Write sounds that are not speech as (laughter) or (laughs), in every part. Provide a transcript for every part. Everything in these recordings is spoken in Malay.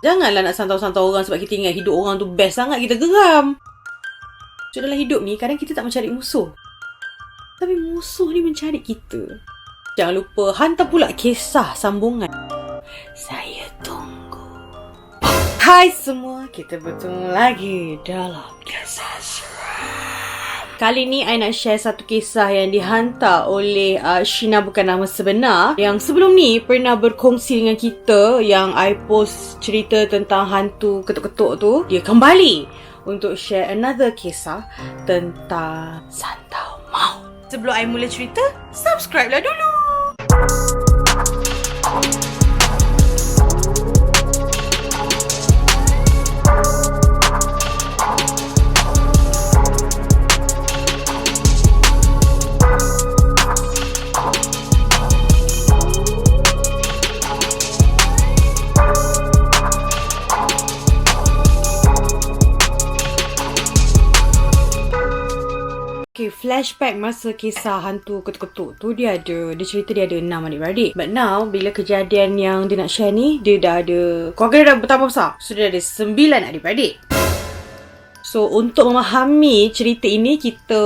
Janganlah nak santau-santau orang sebab kita ingat hidup orang tu best sangat kita geram. So dalam hidup ni kadang kita tak mencari musuh. Tapi musuh ni mencari kita. Jangan lupa hantar pula kisah sambungan. Saya tunggu. Hai semua, kita bertemu lagi dalam kisah Kali ni I nak share satu kisah yang dihantar oleh uh, Shina bukan nama sebenar yang sebelum ni pernah berkongsi dengan kita yang I post cerita tentang hantu ketuk-ketuk tu. Dia kembali untuk share another kisah tentang Santau Mau. Sebelum I mula cerita, subscribe lah dulu. Flashback masa kisah hantu ketuk-ketuk tu dia ada, dia cerita dia ada enam adik-beradik. But now, bila kejadian yang dia nak share ni, dia dah ada, keluarga dia dah bertambah besar. So, dia ada sembilan adik-beradik. So untuk memahami cerita ini kita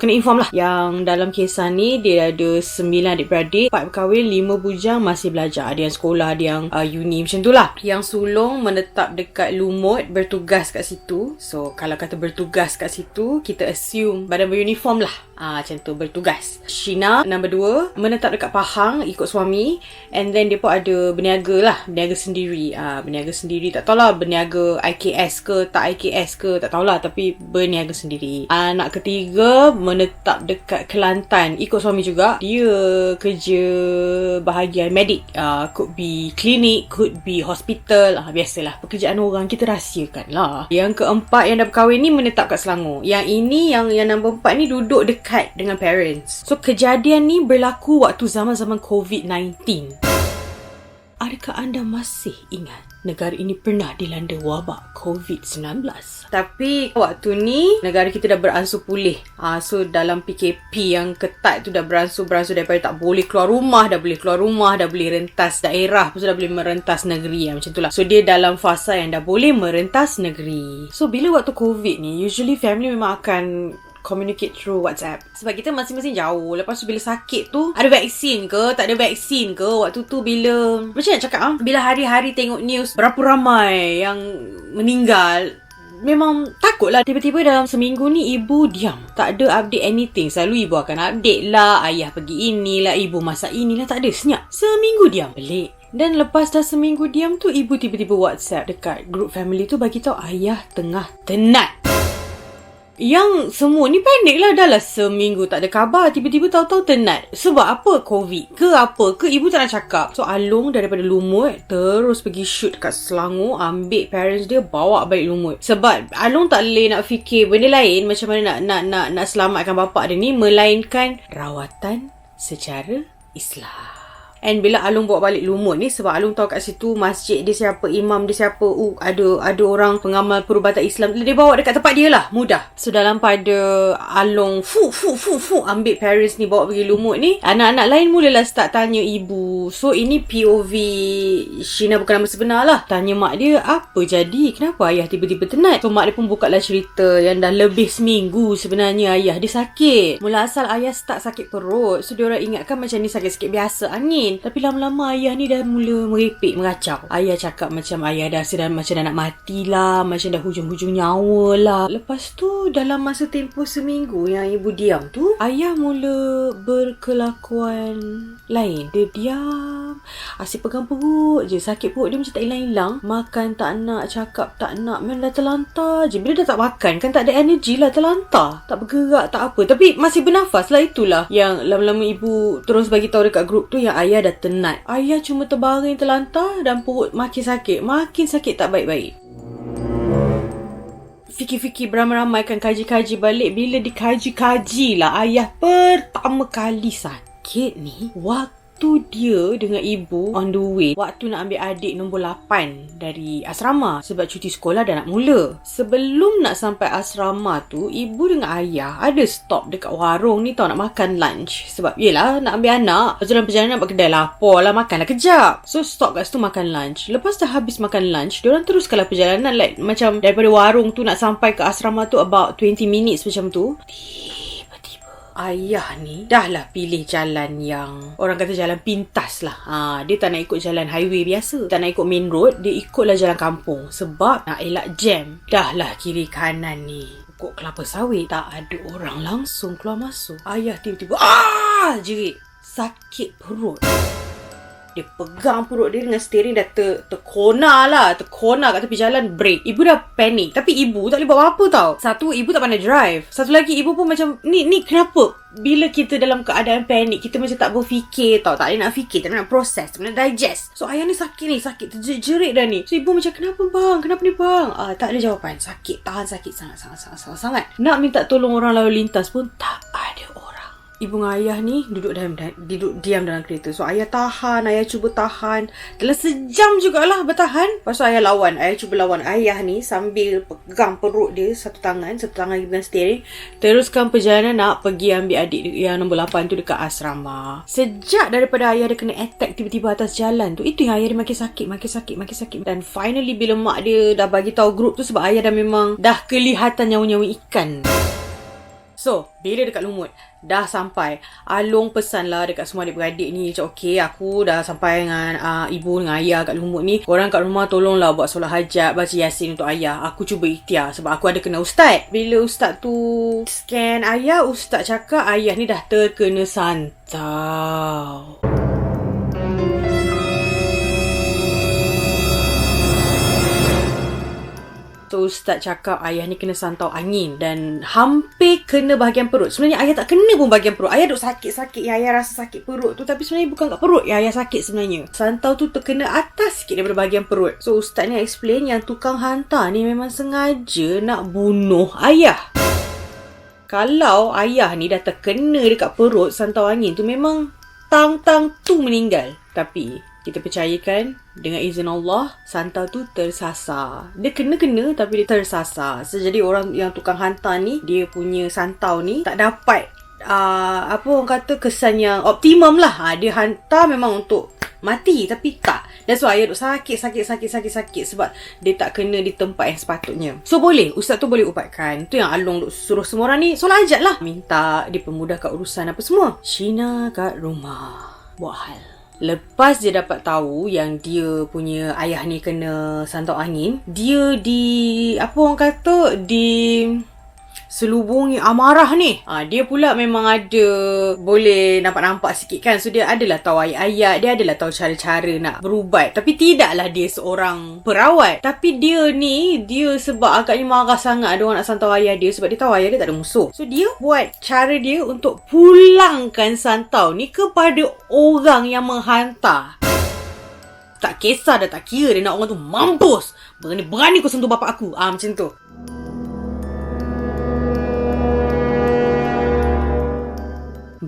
kena inform lah yang dalam kisah ni dia ada sembilan adik-beradik, empat berkahwin, lima bujang masih belajar. Ada yang sekolah, ada yang uh, uni macam tu lah. Yang sulung menetap dekat Lumut bertugas kat situ. So kalau kata bertugas kat situ, kita assume badan beruniform lah. Ah macam tu bertugas. Shina nombor dua menetap dekat Pahang ikut suami and then dia pun ada berniaga lah, berniaga sendiri. Ah berniaga sendiri tak tahulah berniaga IKS ke tak IKS ke tak tahulah tapi berniaga sendiri. Anak ketiga menetap dekat Kelantan ikut suami juga. Dia kerja bahagian medik. Ah could be klinik, could be hospital. Ah biasalah pekerjaan orang kita rahsiakan lah. Yang keempat yang dah berkahwin ni menetap kat Selangor. Yang ini yang yang nombor empat ni duduk dekat dengan parents. So kejadian ni berlaku waktu zaman-zaman COVID-19. Adakah anda masih ingat negara ini pernah dilanda wabak COVID-19? Tapi waktu ni negara kita dah beransur pulih. Ah so dalam PKP yang ketat tu dah beransur-beransur daripada tak boleh keluar rumah, dah boleh keluar rumah, dah boleh rentas daerah, tu dah boleh merentas negeri ah, macam tu lah. So dia dalam fasa yang dah boleh merentas negeri. So bila waktu COVID ni usually family memang akan communicate through WhatsApp. Sebab kita masing-masing jauh. Lepas tu bila sakit tu, ada vaksin ke? Tak ada vaksin ke? Waktu tu bila... Macam nak cakap ah? Bila hari-hari tengok news, berapa ramai yang meninggal. Memang takut lah Tiba-tiba dalam seminggu ni Ibu diam Tak ada update anything Selalu ibu akan update lah Ayah pergi inilah Ibu masak inilah Tak ada senyap Seminggu diam Pelik dan lepas dah seminggu diam tu Ibu tiba-tiba WhatsApp Dekat group family tu Bagi tahu ayah tengah tenat yang semua ni panik lah. Dah lah seminggu tak ada kabar tiba-tiba tahu-tahu tenat. Sebab apa? Covid ke apa ke? Ibu tak nak cakap. So Alung daripada Lumut terus pergi shoot kat Selangor. Ambil parents dia bawa balik Lumut. Sebab Alung tak boleh nak fikir benda lain. Macam mana nak nak nak, nak selamatkan bapak dia ni. Melainkan rawatan secara Islam And bila Alung bawa balik Lumut ni sebab Alung tahu kat situ masjid dia siapa, imam dia siapa, uh, ada ada orang pengamal perubatan Islam. Dia bawa dekat tempat dia lah, mudah. So dalam pada Alung fu fu fu fu ambil parents ni bawa pergi Lumut ni, anak-anak lain mulalah start tanya ibu. So ini POV Shina bukan nama sebenar lah. Tanya mak dia, apa jadi? Kenapa ayah tiba-tiba tenat? So mak dia pun buka lah cerita yang dah lebih seminggu sebenarnya ayah dia sakit. Mula asal ayah start sakit perut. So dia orang ingatkan macam ni sakit-sakit biasa angin lain. Tapi lama-lama ayah ni dah mula merepek, mengacau. Ayah cakap macam ayah dah sedang macam dah nak mati lah. Macam dah hujung-hujung nyawa lah. Lepas tu dalam masa tempoh seminggu yang ibu diam tu. Ayah mula berkelakuan lain. Dia diam. Asyik pegang perut je. Sakit perut dia macam tak hilang-hilang. Makan tak nak, cakap tak nak. Memang dah terlantar je. Bila dah tak makan kan tak ada energi lah terlantar. Tak bergerak, tak apa. Tapi masih bernafas lah itulah. Yang lama-lama ibu terus bagi tahu dekat grup tu yang ayah ayah dah tenat. Ayah cuma terbaring terlantar dan perut makin sakit. Makin sakit tak baik-baik. Fikir-fikir beramai-ramaikan kaji-kaji balik. Bila dikaji-kaji lah ayah pertama kali sakit ni. Waktu Waktu dia dengan ibu on the way. Waktu nak ambil adik nombor 8 dari asrama. Sebab cuti sekolah dah nak mula. Sebelum nak sampai asrama tu, ibu dengan ayah ada stop dekat warung ni tau nak makan lunch. Sebab yelah nak ambil anak. Dalam perjalanan nak kedai lapar lah makanlah kejap. So stop kat situ makan lunch. Lepas dah habis makan lunch, diorang teruskanlah perjalanan like macam daripada warung tu nak sampai ke asrama tu about 20 minutes macam tu. Ayah ni dah lah pilih jalan yang orang kata jalan pintas lah. Ha, dia tak nak ikut jalan highway biasa. Tak nak ikut main road, dia ikutlah jalan kampung. Sebab nak elak jam. Dah lah kiri kanan ni. Pokok kelapa sawit. Tak ada orang langsung keluar masuk. Ayah tiba-tiba, ah jerit. Sakit perut. Dia pegang perut dia dengan steering dah ter, terkona lah. Terkona kat tepi jalan, break. Ibu dah panik. Tapi ibu tak boleh buat apa-apa tau. Satu, ibu tak pandai drive. Satu lagi, ibu pun macam, ni ni kenapa? Bila kita dalam keadaan panik, kita macam tak berfikir tau. Tak ada nak fikir, tak nak proses, tak nak digest. So, ayah ni sakit ni, sakit. Terjerit dah ni. So, ibu macam, kenapa bang? Kenapa ni bang? Ah, tak ada jawapan. Sakit, tahan sakit sangat, sangat, sangat, sangat, sangat. Nak minta tolong orang lalu lintas pun, tak ada orang ibu dengan ayah ni duduk dalam duduk diam dalam kereta. So ayah tahan, ayah cuba tahan. Dalam sejam jugalah bertahan. Lepas tu ayah lawan, ayah cuba lawan ayah ni sambil pegang perut dia satu tangan, satu tangan dengan steering. Teruskan perjalanan nak pergi ambil adik yang nombor 8 tu dekat asrama. Sejak daripada ayah dia kena attack tiba-tiba atas jalan tu, itu yang ayah dia makin sakit, makin sakit, makin sakit. Dan finally bila mak dia dah bagi tahu grup tu sebab ayah dah memang dah kelihatan nyawa-nyawa ikan. So, bila dekat lumut, dah sampai. Along pesan lah dekat semua adik-beradik ni. Macam, okay, aku dah sampai dengan uh, ibu dengan ayah kat lumut ni. Korang kat rumah tolonglah buat solat hajat, baca yasin untuk ayah. Aku cuba ikhtiar sebab aku ada kena ustaz. Bila ustaz tu scan ayah, ustaz cakap ayah ni dah terkena santau. So Ustaz cakap ayah ni kena santau angin dan hampir kena bahagian perut. Sebenarnya ayah tak kena pun bahagian perut. Ayah duk sakit-sakit yang ayah rasa sakit perut tu tapi sebenarnya bukan kat perut yang ayah sakit sebenarnya. Santau tu terkena atas sikit daripada bahagian perut. So Ustaz ni explain yang tukang hantar ni memang sengaja nak bunuh ayah. Kalau ayah ni dah terkena dekat perut santau angin tu memang tang-tang tu meninggal. Tapi kita percayakan dengan izin Allah santau tu tersasar dia kena-kena tapi dia tersasar so, jadi orang yang tukang hantar ni dia punya santau ni tak dapat uh, apa orang kata kesan yang optimum lah. Uh, dia hantar memang untuk mati tapi tak. That's why ayah sakit sakit sakit sakit sakit sebab dia tak kena di tempat yang sepatutnya. So boleh. Ustaz tu boleh ubatkan. Tu yang Along duk suruh semua orang ni solat hajat lah. Minta dipermudahkan urusan apa semua. Shina kat rumah. Buat hal Lepas dia dapat tahu yang dia punya ayah ni kena santau angin, dia di apa orang kata di selubungi amarah ni. Ha, dia pula memang ada boleh nampak-nampak sikit kan. So dia adalah tahu ayat-ayat. Dia adalah tahu cara-cara nak berubat. Tapi tidaklah dia seorang perawat. Tapi dia ni, dia sebab agaknya marah sangat ada orang nak santau ayah dia. Sebab dia tahu ayah dia tak ada musuh. So dia buat cara dia untuk pulangkan santau ni kepada orang yang menghantar. Tak kisah dah tak kira dia nak orang tu mampus. Berani-berani kau sentuh bapak aku. Ah macam tu.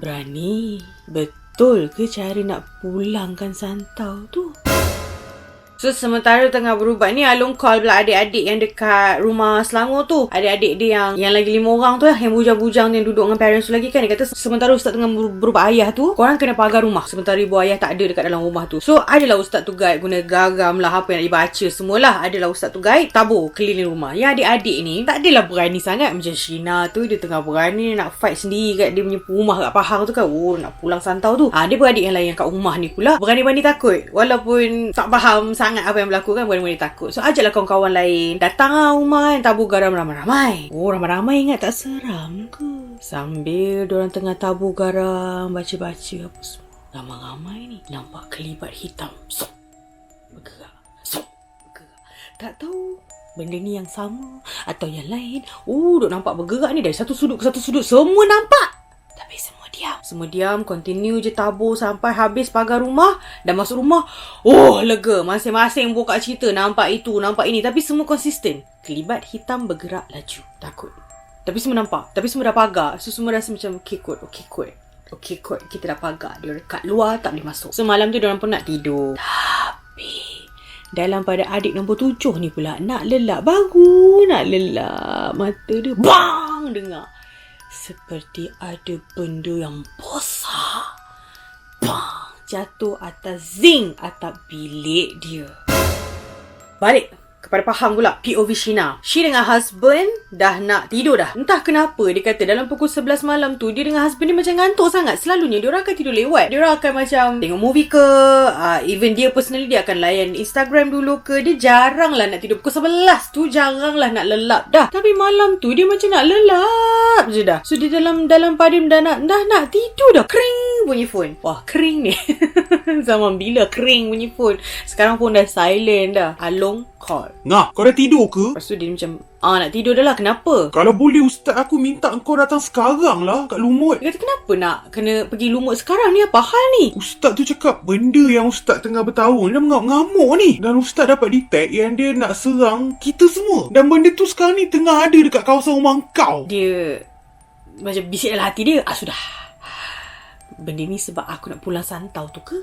Berani? Betul ke cara nak pulangkan santau tu? So sementara tengah berubat ni Alung call pula adik-adik yang dekat rumah Selangor tu. Adik-adik dia yang yang lagi lima orang tu lah Yang bujang-bujang yang duduk dengan parents tu lagi kan. Dia kata sementara ustaz tengah berubat ayah tu Korang kena pagar rumah. Sementara ibu ayah tak ada dekat dalam rumah tu. So adalah ustaz tu guide guna gagam lah Apa yang nak dibaca semualah. Adalah ustaz tu guide tabur keliling rumah. Yang adik-adik ni tak adalah berani sangat. Macam Shina tu dia tengah berani nak fight sendiri kat dia punya rumah kat Pahang tu kan. Oh nak pulang santau tu. Ha, Dia beradik yang lain yang kat rumah ni pula. Berani-berani takut. Walaupun tak faham sangat sangat apa yang berlaku kan boleh-boleh takut. So ajaklah kawan-kawan lain datang lah rumah kan tabur garam ramai-ramai. Oh ramai-ramai ingat tak seram ke? Sambil orang tengah tabur garam baca-baca apa semua. Ramai-ramai ni nampak kelibat hitam. Sok. Bergerak. Sok. Bergerak. Tak tahu benda ni yang sama atau yang lain. Oh, duk nampak bergerak ni dari satu sudut ke satu sudut. Semua nampak. Tapi semua diam. Semua diam, continue je tabur sampai habis pagar rumah. Dan masuk rumah, oh lega. Masing-masing buka cerita, nampak itu, nampak ini. Tapi semua konsisten. Kelibat hitam bergerak laju. Takut. Tapi semua nampak. Tapi semua dah pagar. So semua rasa macam, okay kot, okay kot. Okay kot kita dah pagar Dia kat luar tak boleh masuk So malam tu diorang pun nak tidur Tapi dalam pada adik nombor tujuh ni pula Nak lelak Baru nak lelak Mata dia Bang Dengar Seperti ada benda yang besar. Bang Jatuh atas zinc Atap bilik dia. Balik kepada faham pula POV Shina. She dengan husband dah nak tidur dah. Entah kenapa dia kata dalam pukul 11 malam tu dia dengan husband dia macam ngantuk sangat. Selalunya dia orang akan tidur lewat. Dia orang akan macam tengok movie ke, uh, even dia personally dia akan layan Instagram dulu ke. Dia jarang lah nak tidur pukul 11 tu jarang lah nak lelap dah. Tapi malam tu dia macam nak lelap je dah. So dia dalam dalam padim dah nak dah nak tidur dah. Kering bunyi phone. Wah kering ni. (laughs) Zaman bila kering bunyi phone. Sekarang pun dah silent dah. Along call. Ngah, kau dah tidur ke? Lepas tu dia macam, ah nak tidur dah lah, kenapa? Kalau boleh ustaz aku minta kau datang sekarang lah kat lumut. Dia kata, kenapa nak kena pergi lumut sekarang ni? Apa hal ni? Ustaz tu cakap benda yang ustaz tengah bertarung dia mengamuk-ngamuk ni. Dan ustaz dapat detect yang dia nak serang kita semua. Dan benda tu sekarang ni tengah ada dekat kawasan rumah kau. Dia macam bisik dalam hati dia, ah sudah. Benda ni sebab aku nak pulang santau tu ke?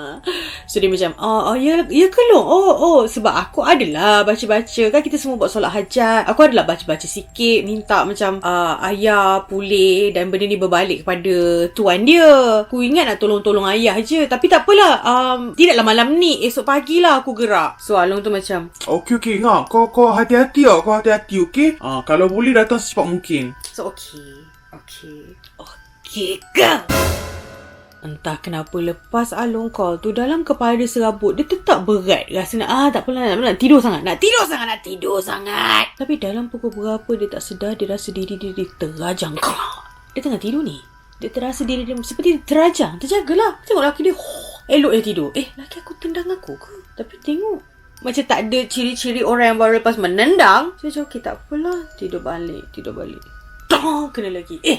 (laughs) so dia macam, oh, oh ya, ya ke long? Oh, oh, sebab aku adalah baca-baca. Kan kita semua buat solat hajat. Aku adalah baca-baca sikit. Minta macam uh, ayah pulih dan benda ni berbalik kepada tuan dia. Aku ingat nak tolong-tolong ayah je. Tapi tak apalah. Um, tidaklah malam ni. Esok pagi lah aku gerak. So Along tu macam, Okey, okey. Ngah, kau, kau hati-hati tau. Kau hati-hati, okey? Ah, kalau boleh datang secepat mungkin. So okay Okay Okay ke? Entah kenapa lepas Along call tu Dalam kepala dia serabut Dia tetap berat Rasa nak ah tak apalah nak, nak tidur sangat Nak tidur sangat Nak tidur sangat Tapi dalam pukul berapa Dia tak sedar Dia rasa diri dia, dia terajang Dia tengah tidur ni Dia terasa diri dia Seperti terajang Terjagalah Tengok laki dia Elok dia tidur Eh laki aku tendang aku ke Tapi tengok macam tak ada ciri-ciri orang yang baru lepas menendang. Saya cakap, okay, tak apalah. Tidur balik, tidur balik. Tong, kena lagi. Eh,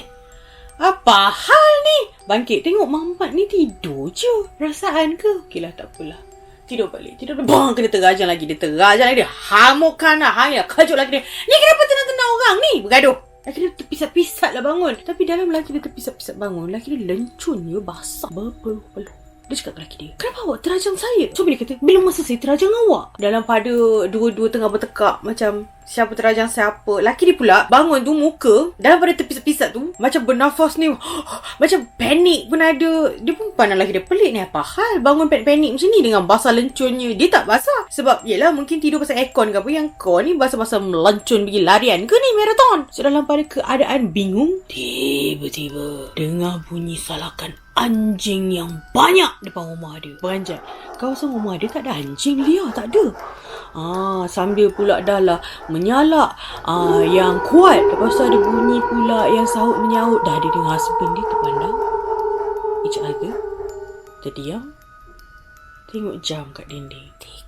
apa hal ni? Bangkit tengok mamat ni tidur je. Perasaan ke? Okey lah tak apalah. Tidur balik. Tidur balik. Bang kena terajang lagi. Dia terajang lagi. Dia hamukkan lah. Hanya kejut lagi dia. Ni kenapa tenang-tenang orang ni? Bergaduh. Laki dia terpisat-pisat lah bangun. Tapi dalam laki dia terpisat-pisat bangun. Laki dia lencun je basah. Berpeluh-peluh. Dia cakap lelaki dia Kenapa awak terajang saya? So dia kata Bila masa saya terajang awak? Dalam pada Dua-dua tengah bertekak Macam Siapa terajang siapa? Laki dia pula Bangun tu muka Dalam pada tepi-tepi tu Macam bernafas ni (gasps) Macam panik pun ada. Dia pun pandang laki dia Pelik ni apa hal Bangun panik-panik macam ni Dengan basah lencunnya Dia tak basah Sebab yelah mungkin tidur pasal aircon ke apa. Yang kau ni basah-basah melencun Pergi larian ke ni marathon? So dalam pada keadaan bingung Tiba-tiba Dengar bunyi salakan anjing yang banyak depan rumah dia. Beranjat. Kawasan rumah dia tak ada anjing liar. Tak ada. Ah, sambil pula dah lah menyalak ah, yang kuat. Lepas tu ada bunyi pula yang sahut menyaut. Dah ada dengan husband dia terpandang. Each other. Terdiam. Tengok jam kat dinding.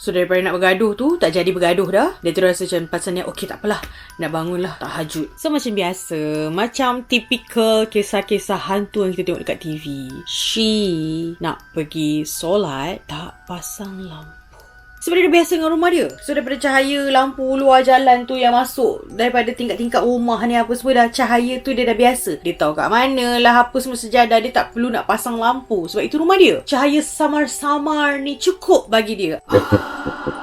So daripada nak bergaduh tu Tak jadi bergaduh dah. Dia terus rasa macam Pasal ni okey tak apalah. Nak bangun lah Tak hajut. So macam biasa Macam typical Kisah-kisah hantu Yang kita tengok dekat TV She Nak pergi solat Tak pasang lampu sebab dia biasa dengan rumah dia. So daripada cahaya lampu luar jalan tu yang masuk. Daripada tingkat-tingkat rumah ni apa semua dah cahaya tu dia dah biasa. Dia tahu kat mana lah apa semua sejadah. Dia tak perlu nak pasang lampu. Sebab itu rumah dia. Cahaya samar-samar ni cukup bagi dia. (laughs)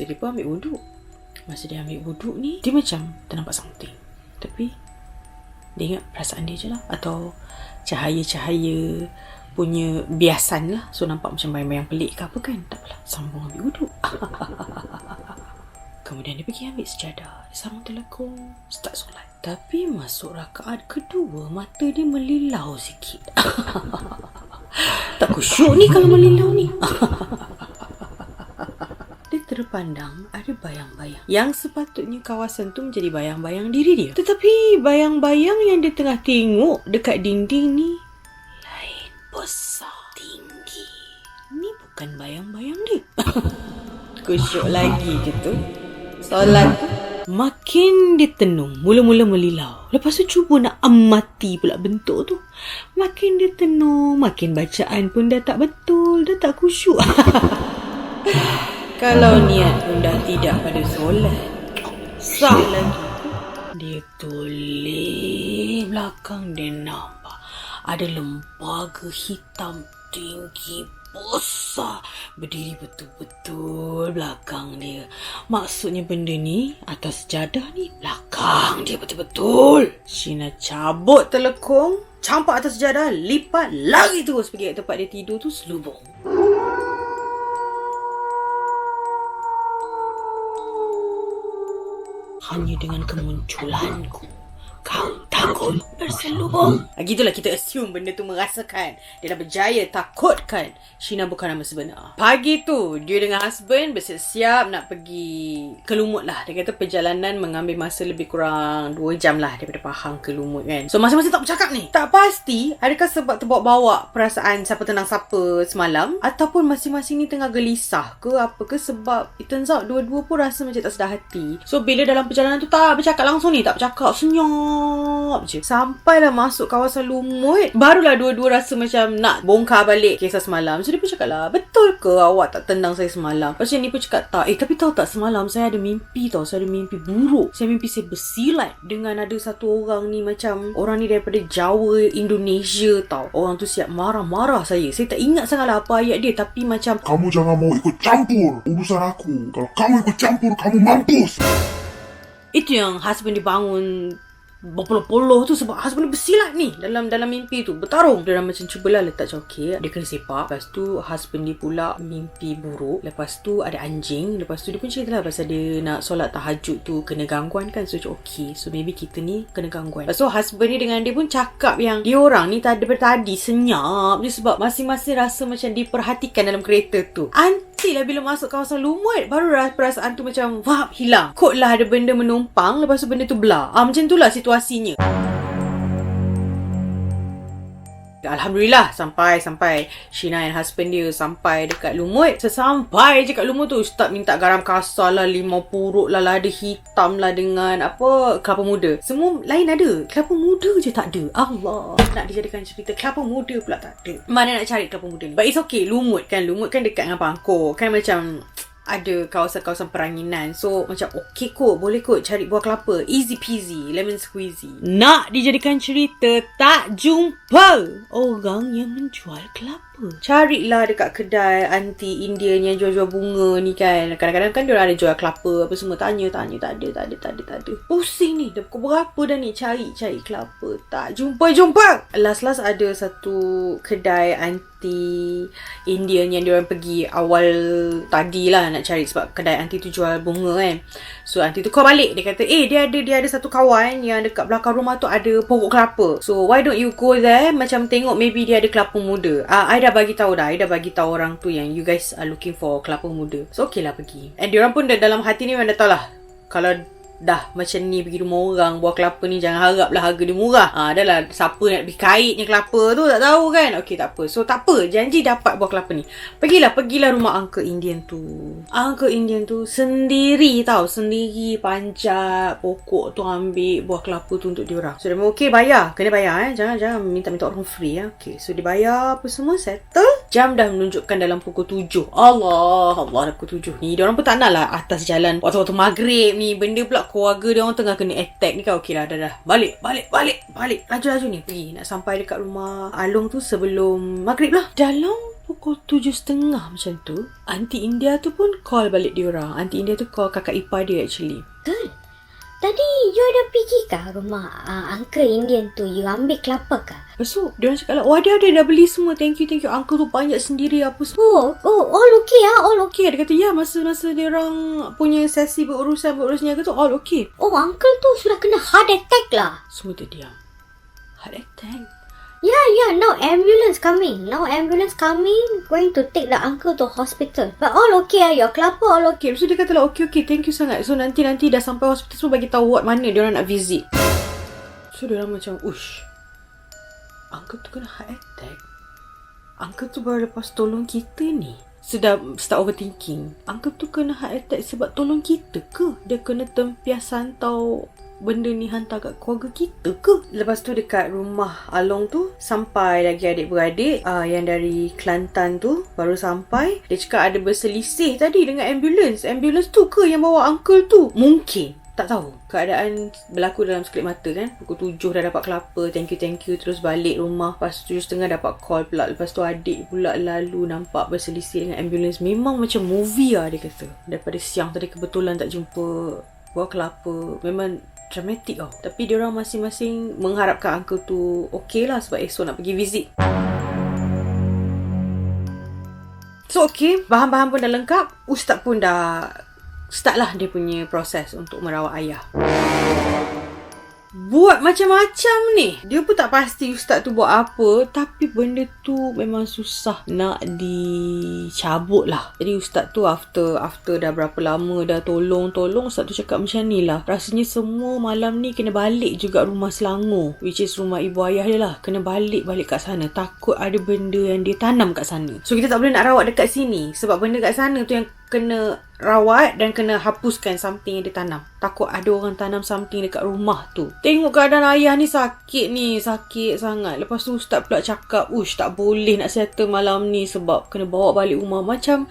So dia pun ambil wuduk. Masa dia ambil wuduk ni, dia macam ternampak something. Tapi, dia ingat perasaan dia je lah. Atau cahaya-cahaya punya biasan lah. So nampak macam bayang-bayang pelik ke apa kan. Tak apalah. Sambung ambil wuduk. (laughs) Kemudian dia pergi ambil sejadah. Dia sambung telekong. Start solat. Tapi masuk rakaat kedua, mata dia melilau sikit. (laughs) tak kusyuk ni kalau melilau ni. (laughs) dia terpandang ada bayang-bayang. Yang sepatutnya kawasan tu menjadi bayang-bayang diri dia. Tetapi bayang-bayang yang dia tengah tengok dekat dinding ni besar tinggi. Ni bukan bayang-bayang dia. (laughs) Kusyuk lagi gitu. Solat tu Makin dia tenung Mula-mula melilau Lepas tu cuba nak amati pula bentuk tu Makin dia tenung Makin bacaan pun dah tak betul Dah tak kusyuk (laughs) Kalau niat pun dah tidak pada solat basah lagi. Dia toleh belakang dia nampak. Ada lembaga hitam tinggi besar berdiri betul-betul belakang dia. Maksudnya benda ni atas sejadah ni belakang dia betul-betul. Shina cabut telekung, campak atas sejadah, lipat, lari terus pergi ke tempat dia tidur tu selubung. Hanya dengan kemunculanku kau takut berselubung. Ah, gitulah kita assume benda tu merasakan. Dia dah berjaya takutkan Shina bukan nama sebenar. Pagi tu, dia dengan husband bersiap-siap nak pergi ke Lumut lah. Dia kata perjalanan mengambil masa lebih kurang 2 jam lah daripada Pahang ke Lumut kan. So masing-masing tak bercakap ni. Tak pasti adakah sebab terbawa-bawa perasaan siapa tenang siapa semalam ataupun masing-masing ni tengah gelisah ke apa ke sebab it turns out dua-dua pun rasa macam tak sedar hati. So bila dalam perjalanan tu tak bercakap langsung ni, tak bercakap senyap je. Sampailah masuk kawasan Lumut, barulah dua-dua rasa macam nak bongkar balik kisah semalam. So dia pun cakap lah, betul ke awak tak tenang saya semalam? Lepas tu ni pun cakap tak. Eh tapi tahu tak semalam saya ada mimpi tau. Saya ada mimpi buruk. Saya mimpi saya bersilat dengan ada satu orang ni macam orang ni daripada Jawa, Indonesia tau. Orang tu siap marah-marah saya. Saya tak ingat sangat lah apa ayat dia tapi macam Kamu jangan mau ikut campur urusan aku. Kalau kamu ikut campur, kamu mampus. Itu yang husband dia bangun berpuluh-puluh tu sebab dia bersilat ni. Dalam dalam mimpi tu. Bertarung. Dia macam cubalah letak cokek dia kena sepak. Lepas tu husband dia pula mimpi buruk. Lepas tu ada anjing. Lepas tu dia pun cerita lah pasal dia nak solat tahajud tu kena gangguan kan. So macam okay so maybe kita ni kena gangguan. Lepas tu husband dia dengan dia pun cakap yang dia orang ni tadi tadi senyap je sebab masing-masing rasa macam diperhatikan dalam kereta tu Until lah bila masuk kawasan lumut. Baru ras- perasaan tu macam wah hilang. Kot lah ada benda menumpang lepas tu benda tu belah. Ah, macam tu lah situasinya Alhamdulillah sampai sampai Shina and husband dia sampai dekat Lumut. Sesampai je kat Lumut tu start minta garam kasar lah, limau purut lah, lada hitam lah dengan apa kelapa muda. Semua lain ada. Kelapa muda je tak ada. Allah. Nak dijadikan cerita kelapa muda pula tak ada. Mana nak cari kelapa muda ni? But it's okay. Lumut kan. Lumut kan dekat dengan Pangkor. Kan macam ada kawasan-kawasan peranginan. So, macam okey kot. Boleh kot cari buah kelapa. Easy peasy. Lemon squeezy. Nak dijadikan cerita, tak jumpa orang yang menjual kelapa. Carilah dekat kedai anti Indian yang jual-jual bunga ni kan. Kadang-kadang kan diorang ada jual kelapa apa semua. Tanya, tanya. Tak ada, tak ada, tak ada, tak ada. Pusing ni. Dah pukul berapa dah ni cari-cari kelapa. Tak jumpa-jumpa. Last-last ada satu kedai anti Indian yang diorang pergi awal tadi lah nak cari sebab kedai anti tu jual bunga kan. So anti tu call balik dia kata eh dia ada dia ada satu kawan yang dekat belakang rumah tu ada pokok kelapa. So why don't you go there macam tengok maybe dia ada kelapa muda. Ah uh, I bagi tahu dah. I dah bagi tahu orang tu yang you guys are looking for kelapa muda. So okay lah pergi. And diorang pun dah dalam hati ni memang dah tahu lah kalau dah macam ni pergi rumah orang buah kelapa ni jangan harap lah harga dia murah. Ah dah lah siapa nak beli kaitnya kelapa tu tak tahu kan. Okey tak apa. So tak apa janji dapat buah kelapa ni. Pergilah pergilah rumah uncle Indian tu. Uncle Indian tu sendiri tau sendiri panjat pokok tu ambil buah kelapa tu untuk diorang. So dia okey bayar. Kena bayar eh. Jangan jangan minta-minta orang free ya. Okey so dia bayar apa semua settle. Jam dah menunjukkan dalam pukul tujuh. Allah Allah dah pukul tujuh ni. Diorang pun tak nak lah atas jalan waktu-waktu maghrib ni. Benda pula keluarga dia orang tengah kena attack ni kan. Okey lah dah dah. Balik balik balik balik. Laju-laju ni. Pergi nak sampai dekat rumah Along tu sebelum maghrib lah. Dalam pukul tujuh setengah macam tu Aunty India tu pun call balik dia orang. Aunty India tu call kakak ipar dia actually. Kan? Tadi you ada pergi kah rumah uh, Uncle Indian tu? You ambil kelapa kah? Lepas tu dia orang cakap lah oh ada ada dah beli semua thank you thank you uncle tu banyak sendiri apa semua Oh, oh all okay ah, all okay. Dia kata ya masa-masa dia orang punya sesi berurusan berurusan niaga tu all okay. Oh, uncle tu sudah kena heart attack lah. Semua terdiam. Heart attack. Yeah, yeah, now ambulance coming. Now ambulance coming, going to take the uncle to hospital. But all okay ah, your kelapa all okay. So dia kata lah, okay, okay, thank you sangat. So, nanti-nanti dah sampai hospital, so bagi tahu ward mana dia orang nak visit. So, dia orang macam, ush. Uncle tu kena heart attack. Uncle tu baru lepas tolong kita ni. Sudah start overthinking. Uncle tu kena heart attack sebab tolong kita ke? Dia kena tempias santau benda ni hantar kat keluarga kita ke? Lepas tu dekat rumah Along tu sampai lagi adik-beradik uh, yang dari Kelantan tu baru sampai. Dia cakap ada berselisih tadi dengan ambulans. Ambulans tu ke yang bawa uncle tu? Mungkin. tak tahu. Keadaan berlaku dalam sekelip mata kan. Pukul 7 dah dapat kelapa. Thank you, thank you. Terus balik rumah. Lepas 7.30 dapat call pula. Lepas tu adik pula lalu nampak berselisih dengan ambulans. Memang macam movie lah dia kata. Daripada siang tadi kebetulan tak jumpa buah kelapa. Memang dramatik tau. Tapi diorang masing-masing mengharapkan uncle tu okey lah sebab esok nak pergi visit. So okay, bahan-bahan pun dah lengkap. Ustaz pun dah start lah dia punya proses untuk merawat ayah. Buat macam-macam ni. Dia pun tak pasti ustaz tu buat apa. Tapi benda tu memang susah nak dicabut lah. Jadi ustaz tu after after dah berapa lama dah tolong-tolong. Ustaz tu cakap macam ni lah. Rasanya semua malam ni kena balik juga rumah Selangor. Which is rumah ibu ayah dia lah. Kena balik-balik kat sana. Takut ada benda yang dia tanam kat sana. So kita tak boleh nak rawat dekat sini. Sebab benda kat sana tu yang kena rawat dan kena hapuskan something yang dia tanam. Takut ada orang tanam something dekat rumah tu. Tengok keadaan ayah ni sakit ni. Sakit sangat. Lepas tu ustaz pula cakap, ush tak boleh nak settle malam ni sebab kena bawa balik rumah. Macam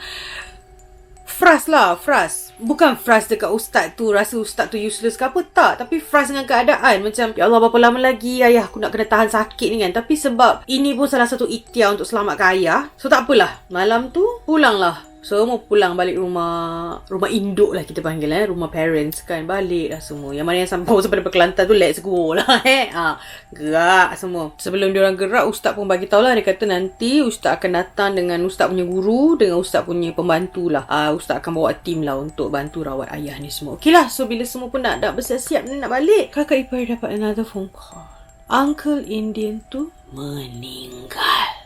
Fras lah, fras. Bukan fras dekat ustaz tu, rasa ustaz tu useless ke apa, tak. Tapi fras dengan keadaan. Macam, ya Allah, berapa lama lagi ayah aku nak kena tahan sakit ni kan. Tapi sebab ini pun salah satu ikhtiar untuk selamatkan ayah. So, tak apalah. Malam tu, pulanglah. Semua pulang balik rumah Rumah induk lah kita panggil eh. Rumah parents kan Balik lah semua. Yang mana yang (laughs) sampai sampai daripada Kelantan tu Let's go lah (laughs) eh. Ha, Gerak semua. Sebelum diorang gerak Ustaz pun bagi tahu lah. Dia kata nanti Ustaz akan datang Dengan Ustaz punya guru Dengan Ustaz punya pembantu lah. Ha, Ustaz akan bawa tim lah Untuk bantu rawat ayah ni semua. Okay lah So bila semua pun nak, nak bersiap-siap Nak balik Kakak ipar dapat another phone call. Uncle Indian tu Meninggal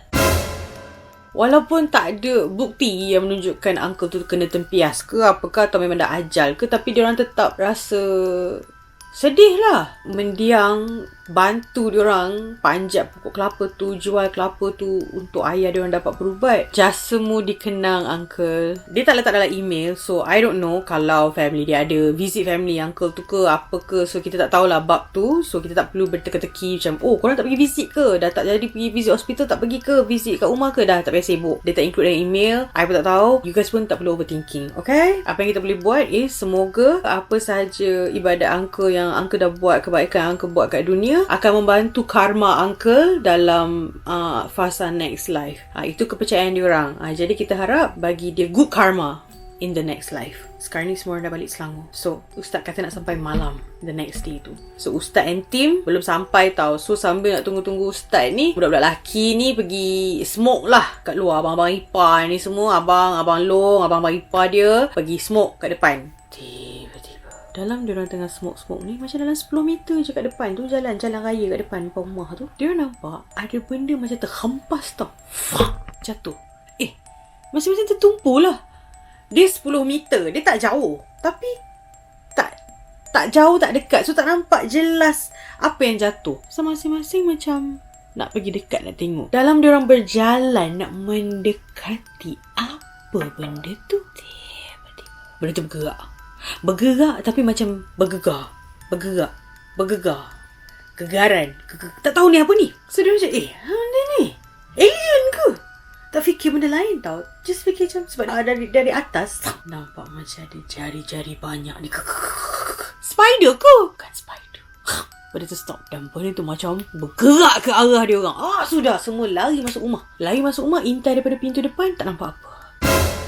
Walaupun tak ada bukti yang menunjukkan uncle tu kena tempias ke apakah atau memang dah ajal ke tapi dia orang tetap rasa sedih lah. Mendiang bantu diorang. Panjat pokok kelapa tu, jual kelapa tu untuk ayah diorang dapat berubat. Jasamu dikenang uncle. Dia tak letak dalam email so I don't know kalau family dia ada. Visit family uncle tu ke apa ke. So kita tak tahulah bab tu. So kita tak perlu berteka-teki macam oh korang tak pergi visit ke? Dah tak jadi pergi visit hospital tak pergi ke? Visit kat rumah ke? Dah tak payah sibuk. Dia tak include dalam email. I pun tak tahu. You guys pun tak perlu overthinking okay? Apa yang kita boleh buat is semoga apa sahaja ibadat uncle yang uncle dah buat kebaikan uncle buat kat dunia akan membantu karma uncle dalam uh, fasa next life. Uh, itu kepercayaan diorang. Uh, jadi kita harap bagi dia good karma in the next life. Sekarang ni semua orang dah balik Selangor. So, Ustaz kata nak sampai malam the next day tu. So, Ustaz and team belum sampai tau. So, sambil nak tunggu-tunggu Ustaz ni, budak-budak lelaki ni pergi smoke lah kat luar. Abang-abang ipar ni semua. Abang, Abang Long, Abang-abang ipar dia pergi smoke kat depan. Tiba-tiba. Dalam dia orang tengah smoke-smoke ni, macam dalam 10 meter je kat depan tu, jalan jalan raya kat depan depan rumah tu. Dia nampak ada benda macam terhempas tau. Fuck, jatuh. Eh, macam-macam tertumpu lah. Dia 10 meter. Dia tak jauh. Tapi tak tak jauh, tak dekat. So tak nampak jelas apa yang jatuh. So masing-masing macam nak pergi dekat nak tengok. Dalam dia orang berjalan nak mendekati apa benda tu. Tiba-tiba. Benda tu bergerak. Bergerak tapi macam bergegar. Bergerak. Bergegar. Gegaran. Ge- tak tahu ni apa ni. So dia macam eh, mana ni? Alien ke? Tak fikir benda lain tau. Just fikir macam sebab uh, dari dari atas nampak macam ada jari-jari banyak ni. (laughs) Spider ke? Bukan spider. (laughs) Benda tu stop dan benda tu macam bergerak ke arah dia orang. Ah sudah semua lari masuk rumah. Lari masuk rumah intai daripada pintu depan tak nampak apa.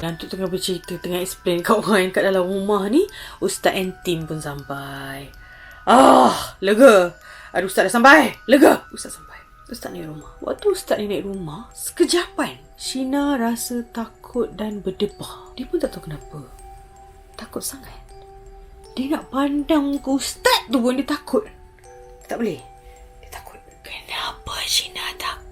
Dan tu tengah bercerita Tengah explain kat orang kat dalam rumah ni Ustaz and team pun sampai. Ah, lega. Ada Ustaz dah sampai. Lega. Ustaz sampai. Ustaz naik rumah. Waktu Ustaz ni naik rumah Sekejapan Shina rasa takut dan berdebar. Dia pun tak tahu kenapa. Takut sangat. Dia nak pandang ke Ustaz tu pun dia takut. Tak boleh. Dia takut Kenapa Shina takut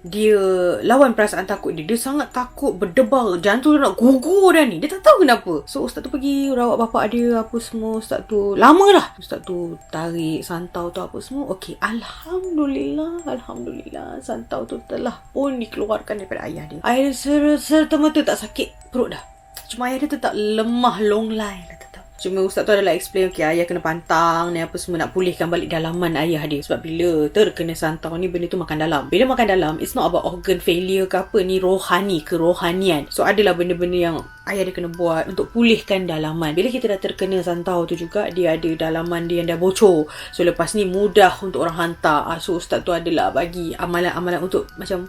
dia lawan perasaan takut dia. Dia sangat takut berdebar. Jantung dia nak gugur dah ni. Dia tak tahu kenapa. So ustaz tu pergi rawat bapak dia apa semua. Ustaz tu lama lah. Ustaz tu tarik santau tu apa semua. Okey. Alhamdulillah. Alhamdulillah. Santau tu telah pun dikeluarkan daripada ayah dia. Ayah dia serta-merta tak sakit perut dah. Cuma ayah dia tetap lemah long line. Cuma ustaz tu adalah explain Okay ayah kena pantang Ni apa semua Nak pulihkan balik dalaman ayah dia Sebab bila terkena santau ni Benda tu makan dalam Bila makan dalam It's not about organ failure ke apa Ni rohani Kerohanian So adalah benda-benda yang Ayah dia kena buat Untuk pulihkan dalaman Bila kita dah terkena santau tu juga Dia ada dalaman dia yang dah bocor So lepas ni mudah untuk orang hantar Ah, So ustaz tu adalah bagi Amalan-amalan untuk Macam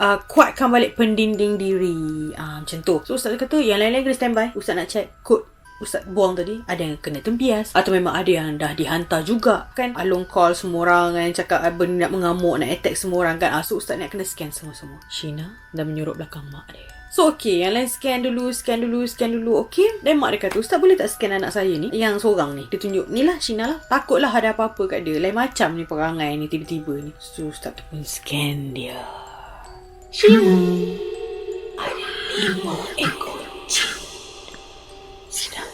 uh, kuatkan balik pendinding diri. Uh, macam tu. So Ustaz kata yang lain-lain kena standby. Ustaz nak check kod Ustaz buang tadi Ada yang kena tempias. Atau memang ada yang dah dihantar juga. Kan? Along call semua orang kan Cakap apa nak mengamuk Nak attack semua orang kan. Ah, So Ustaz nak kena scan semua-semua. Sheena Dah menyuruh belakang mak dia. So okay Yang lain scan dulu Scan dulu Scan dulu. Okay Dan mak dia kata Ustaz boleh tak scan anak saya ni? Yang seorang ni Dia tunjuk Ni lah Sheena lah. Takutlah ada apa-apa kat dia. Lain macam ni perangai ni Tiba-tiba ni. So Ustaz tu pun scan dia. Sheena Ada lima ekor. Jin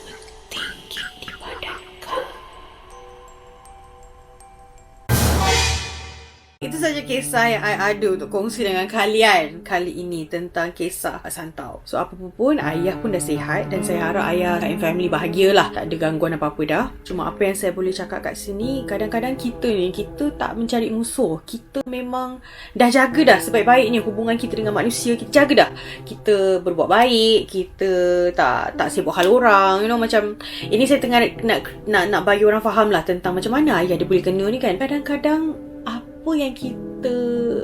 Itu saja kisah yang I ada untuk kongsi dengan kalian kali ini tentang kisah Santau. So apa pun ayah pun dah sihat dan saya harap ayah and family bahagialah. Tak ada gangguan apa-apa dah. Cuma apa yang saya boleh cakap kat sini, kadang-kadang kita ni, kita tak mencari musuh. Kita memang dah jaga dah sebaik-baiknya hubungan kita dengan manusia. Kita jaga dah. Kita berbuat baik, kita tak tak sibuk hal orang. You know macam ini saya tengah nak nak nak bagi orang faham lah tentang macam mana ayah dia boleh kena ni kan. Kadang-kadang apa yang kita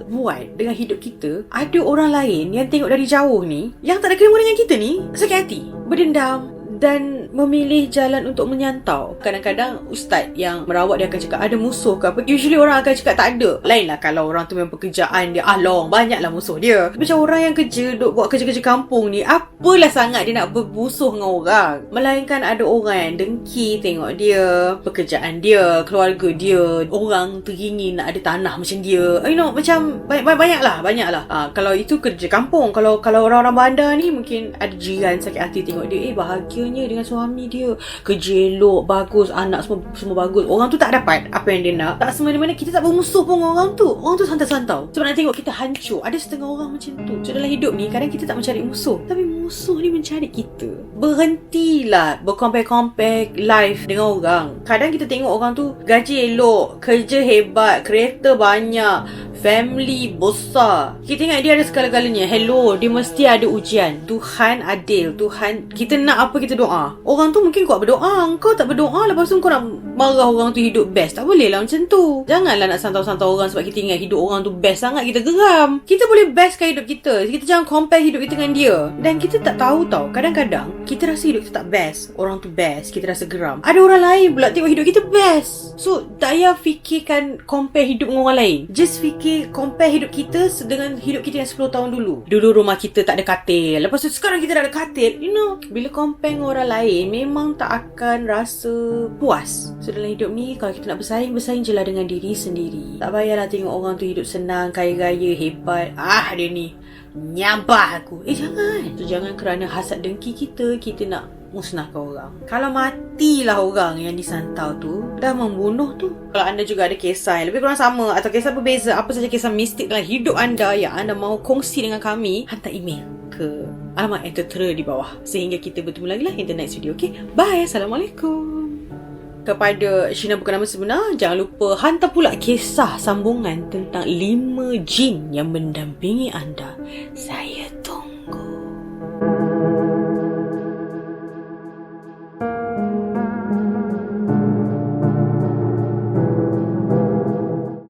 buat dengan hidup kita ada orang lain yang tengok dari jauh ni yang tak ada kena dengan kita ni sakit hati berdendam dan memilih jalan untuk menyantau. Kadang-kadang ustaz yang merawat dia akan cakap ada musuh ke apa. Usually orang akan cakap tak ada. Lainlah kalau orang tu memang pekerjaan dia ah long, banyaklah musuh dia. Macam orang yang kerja duk buat kerja-kerja kampung ni, apalah sangat dia nak bermusuh dengan orang. Melainkan ada orang yang dengki tengok dia, pekerjaan dia, keluarga dia, orang teringin nak ada tanah macam dia. You know, macam banyak-banyaklah, banyaklah. Ah, kalau itu kerja kampung, kalau kalau orang-orang bandar ni mungkin ada jiran sakit hati tengok dia, eh bahagianya dengan suami dia. Kerja elok bagus anak semua semua bagus. Orang tu tak dapat apa yang dia nak. Tak semua mana kita tak bermusuh pun orang tu. Orang tu santai-santau. Sebab nak tengok kita hancur. Ada setengah orang macam tu. So dalam hidup ni kadang kita tak mencari musuh. Tapi musuh ni mencari kita. Berhentilah bercompare-compare life dengan orang. Kadang kita tengok orang tu gaji elok kerja hebat kereta banyak family besar. Kita ingat dia ada segala-galanya. Hello dia mesti ada ujian. Tuhan adil. Tuhan kita nak apa kita doa? Orang tu mungkin kuat berdoa. Kau tak berdoa lepas tu kau nak marah orang tu hidup best. Tak boleh lah macam tu. Janganlah nak santau-santau orang sebab kita ingat hidup orang tu best sangat kita geram. Kita boleh bestkan hidup kita. Kita jangan compare hidup kita dengan dia. Dan kita tak tahu tau kadang-kadang kita rasa hidup kita tak best. Orang tu best. Kita rasa geram. Ada orang lain pula tengok hidup kita best. So tak payah fikirkan compare hidup dengan orang lain. Just fikir compare hidup kita dengan hidup kita yang 10 tahun dulu. Dulu rumah kita tak ada katil. Lepas tu sekarang kita dah ada katil. You know bila compare dengan orang lain memang tak akan rasa puas. So dalam hidup ni kalau kita nak bersaing bersaing je lah dengan diri sendiri. Tak payahlah tengok orang tu hidup senang kaya raya hebat. Ah dia ni Nyabah aku. Eh jangan. So, Jangan kerana hasad dengki kita Kita nak musnahkan orang. Kalau matilah orang yang disantau tu Dah membunuh tu. Kalau anda juga ada kisah yang lebih kurang sama Atau kisah berbeza Apa saja kisah mistik dalam hidup anda Yang anda mahu kongsi dengan kami Hantar email ke alamat yang tertera di bawah. Sehingga kita bertemu lagi lah in the next video Okay Bye. Assalamualaikum kepada Shina bukan nama sebenar Jangan lupa hantar pula kisah sambungan Tentang lima jin yang mendampingi anda. Saya